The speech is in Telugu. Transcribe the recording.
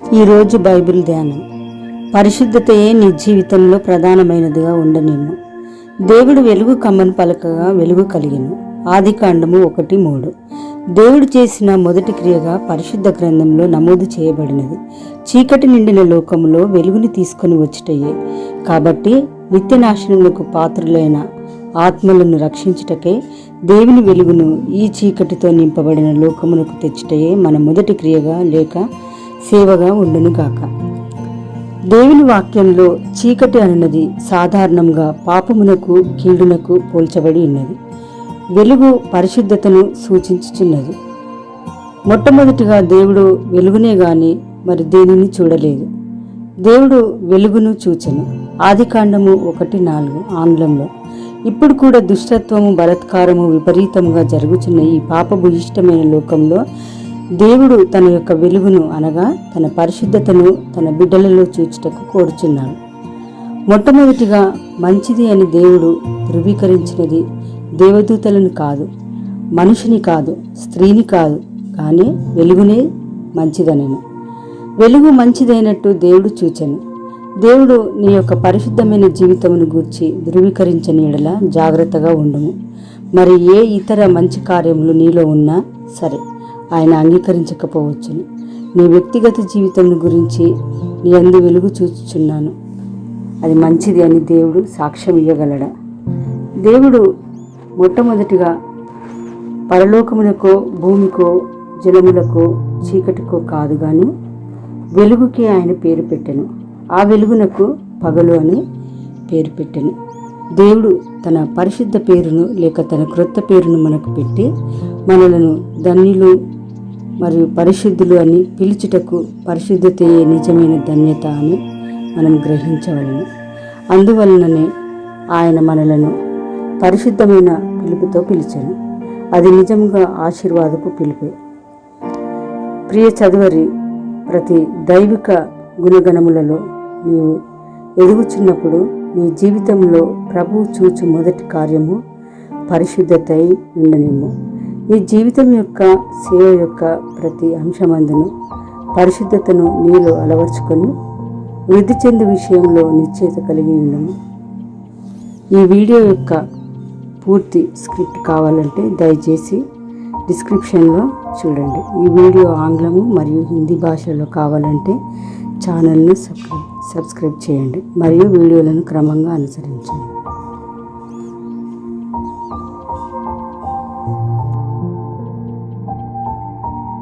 ఈరోజు బైబిల్ ధ్యానం. పరిశుద్ధతయే నీ జీవితంలో ప్రధానమైనదిగా ఉండనిమ్ము. దేవుడు వెలుగు కమ్మని పలకగా వెలుగు కలిగిను. ఆది కాండము ఒకటి మూడు. దేవుడు చేసిన మొదటి క్రియగా పరిశుద్ధ గ్రంథంలో నమోదు చేయబడినది. చీకటి నిండిన లోకములో వెలుగుని తీసుకొని వచ్చుటయే. కాబట్టి నిత్య నాశనములకు పాత్రులైన ఆత్మలను రక్షించుటకే దేవుని వెలుగును ఈ చీకటితో నింపబడిన లోకమునకు తెచ్చుటయే మన మొదటి క్రియగా లేక సేవగా ఉండునుగాక దేవుని వాక్యంలో చీకటి అనున్నది సాధారణంగా పాపమునకు కీడునకు పోల్చబడి ఉన్నది. వెలుగు పరిశుద్ధతను సూచించుచున్నది. మొట్టమొదటిగా దేవుడు వెలుగునే గాని మరి దేనిని చూడలేదు. దేవుడు వెలుగును చూచెను. ఆదికాండము ఒకటి నాలుగు ఆంగ్లంలో. ఇప్పుడు కూడా దుష్టత్వము బలత్కారము విపరీతంగా జరుగుచున్న ఈ పాపభూయిష్టమైన లోకంలో దేవుడు తన యొక్క వెలుగును అనగా తన పరిశుద్ధతను తన బిడ్డలలో చూచుటకు కోరుచున్నాడు. మొట్టమొదటిగా మంచిది అని దేవుడు ధృవీకరించినది దేవదూతలను కాదు మనుషుని కాదు స్త్రీని కాదు కానీ వెలుగునే మంచిదనెను. వెలుగు మంచిదైనట్టు దేవుడు చూచెను. దేవుడు నీ యొక్క పరిశుద్ధమైన జీవితమును గూర్చి ధృవీకరించని ఎడల జాగ్రత్తగా ఉండుము. మరి ఏ ఇతర మంచి కార్యములు నీలో ఉన్నా సరే. ఆయన అంగీకరించకపోవచ్చును. నీ వ్యక్తిగత జీవితం గురించి నీ అందు వెలుగు చూచుచున్నాను. అది మంచిది అని దేవుడు సాక్ష్యం ఇవ్వగలడా దేవుడు మొట్టమొదటిగా పరలోకమునకో భూమికో జలములకో చీకటికో కాదు కానీ వెలుగుకి ఆయన పేరు పెట్టెను. ఆ వెలుగునకు పగలు అని పేరు పెట్టెను. దేవుడు తన పరిశుద్ధ పేరును లేక తన క్రొత్త పేరును మనకు పెట్టి మనలను ధన్యులు మరియు పరిశుద్ధులు అని పిలుచుటకు పరిశుద్ధతయే నిజమైన ధన్యత అని మనం గ్రహించవలను. అందువలననే ఆయన మనలను పరిశుద్ధమైన పిలుపుతో పిలిచాను అది నిజంగా ఆశీర్వాదపు పిలుపే. ప్రియ చదువరి ప్రతి దైవిక గుణగణములలో నీవు ఎదుగుచున్నప్పుడు నీ జీవితంలో ప్రభువు చూచు మొదటి కార్యము పరిశుద్ధతై ఉండనిమో నీ జీవితం యొక్క సేవ యొక్క ప్రతి అంశమందును పరిశుద్ధతను నీలో అలవర్చుకొని వృద్ధి చెందు విషయంలో నిశ్చయిత కలిగి ఉండము. ఈ వీడియో యొక్క పూర్తి స్క్రిప్ట్ కావాలంటే దయచేసి డిస్క్రిప్షన్లో చూడండి. ఈ వీడియో ఆంగ్లము మరియు హిందీ భాషలో కావాలంటే ఛానల్ను సబ్స్క్రైబ్ సబ్స్క్రైబ్ చేయండి. మరియు వీడియోలను క్రమంగా అనుసరించండి.